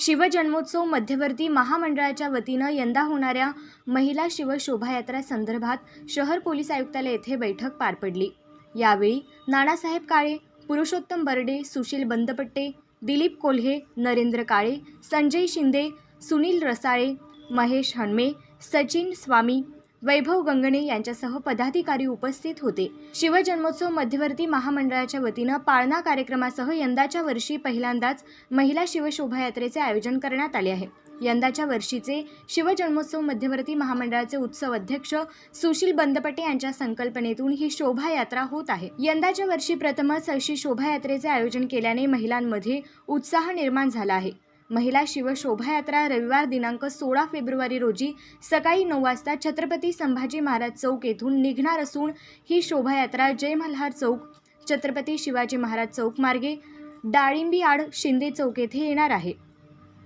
शिवजन्मोत्सव मध्यवर्ती महामंडळाच्या वतीनं यंदा होणाऱ्या महिला शिव शोभायात्रा संदर्भात शहर पोलीस आयुक्तालय येथे बैठक पार पडली. यावेळी नानासाहेब काळे पुरुषोत्तम बर्डे सुशील बंदपट्टे दिलीप कोल्हे नरेंद्र काळे संजय शिंदे सुनील रसाळे महेश हणमे सचिन स्वामी वैभव गंगणे यांच्यासह पदाधिकारी उपस्थित होते. शिवजन्मोत्सव मध्यवर्ती महामंडळाच्या वतीनं पाळणा कार्यक्रमासह यंदाच्या वर्षी पहिल्यांदाच महिला शिवशोभायात्रेचे आयोजन करण्यात आले आहे. यंदाच्या वर्षीचे शिवजन्मोत्सव मध्यवर्ती महामंडळाचे उत्सव अध्यक्ष सुशील बंदपटे यांच्या संकल्पनेतून ही शोभायात्रा होत आहे. यंदाच्या वर्षी प्रथमच अशी शोभायात्रेचे आयोजन केल्याने महिलांमध्ये उत्साह निर्माण झाला आहे. महिला शिव शोभायात्रा रविवार दिनांक सोळा फेब्रुवारी रोजी सकाळी नऊ वाजता छत्रपती संभाजी महाराज चौक येथून निघणार असून ही शोभायात्रा जय मल्हार चौक छत्रपती शिवाजी महाराज चौक मार्गे डाळिंबी आड शिंदे चौक येथे येणार आहे.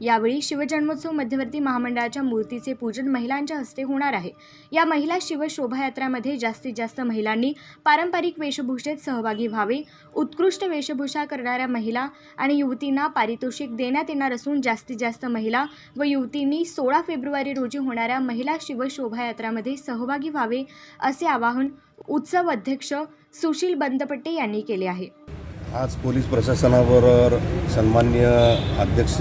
यावेळी शिवजन्मोत्सव मध्यवर्ती महामंडळाच्या मूर्तीचे पूजन महिलांच्या हस्ते होणार आहे. या महिला शिव शोभायात्रामध्ये जास्तीत जास्त महिलांनी पारंपरिक वेशभूषेत सहभागी व्हावे. उत्कृष्ट वेशभूषा करणाऱ्या महिला आणि युवतींना पारितोषिक देण्यात येणार असून जास्तीत जास्त महिला व युवतींनी सोळा फेब्रुवारी रोजी होणाऱ्या महिला शिव शोभायात्रामध्ये सहभागी व्हावे असे आवाहन उत्सव अध्यक्ष सुशील बंदपट्टे यांनी केले आहे. आज पोलीस प्रशासनावर सन्मान्य अध्यक्ष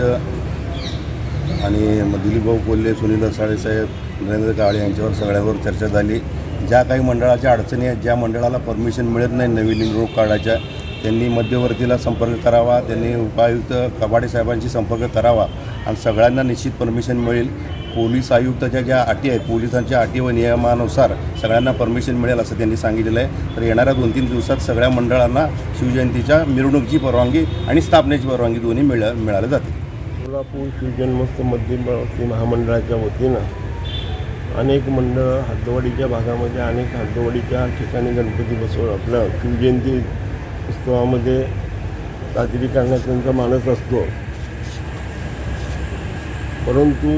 आणि दिलीप दिलीपभाऊ कोल्हे सुनील रसाळे साहेब नरेंद्र काळे यांच्यावर सगळ्यावर चर्चा झाली. ज्या काही मंडळाच्या अडचणी आहेत ज्या मंडळाला परमिशन मिळत नाही नवीन रोग काढायच्या त्यांनी मध्यवर्तीला संपर्क करावा त्यांनी उपायुक्त कबाडे साहेबांशी संपर्क करावा आणि सगळ्यांना निश्चित परमिशन मिळेल. पोलीस आयुक्ताच्या ज्या अटी आहेत पोलिसांच्या अटी व नियमानुसार सगळ्यांना परमिशन मिळेल असं त्यांनी सांगितलेलं आहे. तर येणाऱ्या दोन तीन दिवसात सगळ्या मंडळांना शिवजयंतीच्या मिरवणुकीची परवानगी आणि स्थापनेची परवानगी दोन्ही मिळ मिळाल्या जातील. सोलापूर शिवजन्मोत्सव मध्यवर्ती महामंडळाच्या वतीनं अनेक मंडळं हद्दवाडीच्या भागामध्ये अनेक हद्दवाडीच्या ठिकाणी गणपती बसवून आपलं शिवजयंती उत्सवामध्ये साजरी करण्याचा त्यांचा मानस असतो. परंतु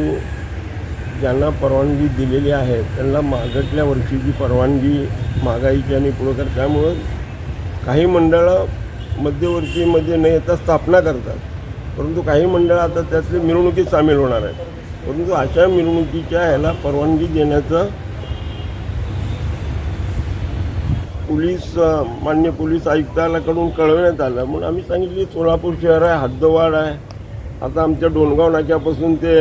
ज्यांना परवानगी दिलेली आहे त्यांना मागटल्या वर्षीची परवानगी मागायची आणि पुढं कर त्यामुळं काही मंडळं मध्यवर्तीमध्ये न येता स्थापना करतात. परंतु काही मंडळं आता त्यातली मिरवणुकीत सामील होणार आहेत. परंतु अशा मिरवणुकीच्या ह्याला परवानगी देण्याचं पोलीस मान्य पोलीस आयुक्तालाकडून कळवण्यात आलं. म्हणून आम्ही सांगितले सोलापूर शहर आहे हद्दवाड आहे. आता आमच्या डोणगाव नाक्यापासून ते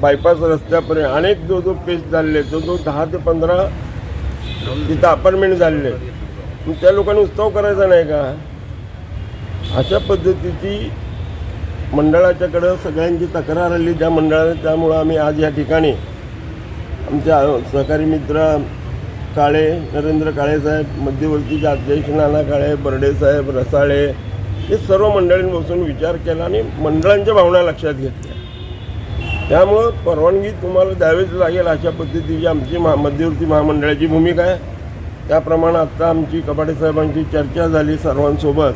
बायपास रस्त्यापर्यंत अनेक जो जो पेस्ट झालेले जो जो दहा ते पंधरा तिथं अपार्टमेंट झालेले त्या लोकांनी उत्सव करायचा नाही का? अशा पद्धतीची मंडळाच्याकडं सगळ्यांची तक्रार आली त्या मंडळाने त्यामुळं आम्ही आज या ठिकाणी आमच्या सहकारी मित्र काळे नरेंद्र काळेसाहेब मध्यवर्तीचे अध्यक्ष नाना काळे बर्डेसाहेब रसाळे हे सर्व मंडळींपासून बसून विचार केला आणि मंडळांच्या भावना लक्षात घेतल्या. त्यामुळं परवानगी तुम्हाला द्यावीच लागेल अशा पद्धतीची आमची महा मध्यवर्ती महामंडळाची भूमिका आहे. त्याप्रमाणे आत्ता आमची कपाटे साहेबांची चर्चा झाली सर्वांसोबत.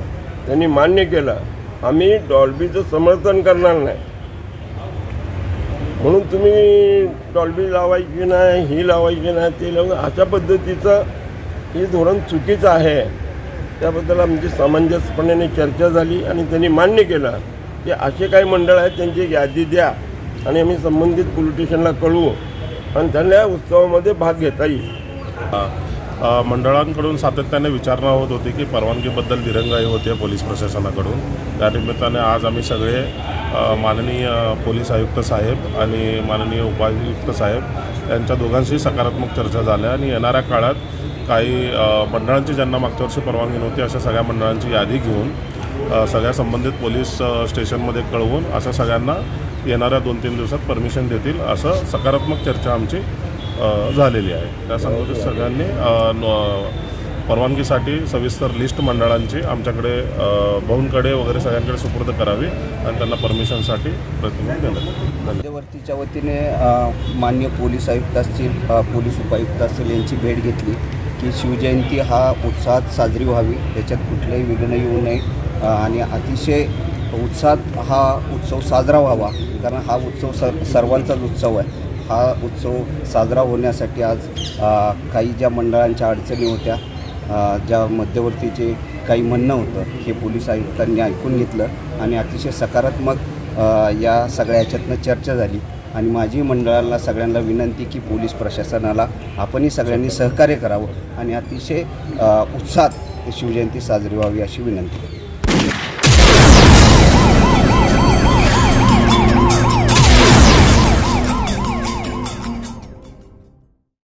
त्यांनी मान्य केलं. आम्ही डॉल्बीचं समर्थन करणार नाही. म्हणून तुम्ही डॉल्बी लावायची नाही ही लावायची नाही ते लावून अशा पद्धतीचं हे धोरण चुकीचं आहे. त्याबद्दल आमची सामंजस्यपणाने चर्चा झाली आणि त्यांनी मान्य केलं. की असे काही मंडळ आहेत त्यांची यादी द्या आणि आम्ही संबंधित पोलीस स्टेशनला कळवू आणि त्यांना या उत्सवामध्ये भाग घेता येईल. हां मंडळांकडून सातत्याने विचारणा होत होती की परवानगीबद्दल दिरंगाई होते पोलीस प्रशासनाकडून. त्या निमित्ताने आज आम्ही सगळे माननीय पोलीस आयुक्त साहेब आणि माननीय उपायुक्त साहेब यांच्या दोघांशी सकारात्मक चर्चा झाल्या आणि येणाऱ्या काळात काही मंडळांची ज्यांना मागच्या वर्षी परवानगी नव्हती अशा सगळ्या मंडळांची यादी घेऊन सगळ्या संबंधित पोलीस स्टेशनमध्ये कळवून अशा सगळ्यांना येणाऱ्या दोन तीन दिवसात परमिशन देतील असं सकारात्मक चर्चा आमची झालेली आहे. त्या सांगतो सगळ्यांनी परवानगीसाठी सविस्तर लिस्ट मंडळांची आमच्याकडे भाऊंकडे वगैरे सगळ्यांकडे सुपूर्द करावी आणि त्यांना परमिशनसाठी प्रतिनिधी देण्यात मध्यवर्तीच्या वतीने मान्य पोलीस आयुक्त असतील पोलीस उपायुक्त असतील यांची भेट घेतली की शिवजयंती हा उत्साहात साजरी व्हावी. त्याच्यात कुठलंही विघ्न येऊ नये. आणि अतिशय उत्साहात हा उत्सव साजरा व्हावा. कारण हा उत्सव सर सर्वांचाच उत्सव आहे. हा उत्सव साजरा होण्यासाठी आज काही ज्या मंडळांच्या अडचणी होत्या ज्या मध्यवर्तीचे काही म्हणणं होतं हे पोलीस आयुक्तांनी ऐकून घेतलं आणि अतिशय सकारात्मक या सगळ्या ह्याच्यातनं चर्चा झाली. आणि माझी मंडळाला सगळ्यांना विनंती की पोलीस प्रशासनाला आपणही सगळ्यांनी सहकार्य करावं आणि अतिशय उत्साहात शिवजयंती साजरी व्हावी अशी विनंती.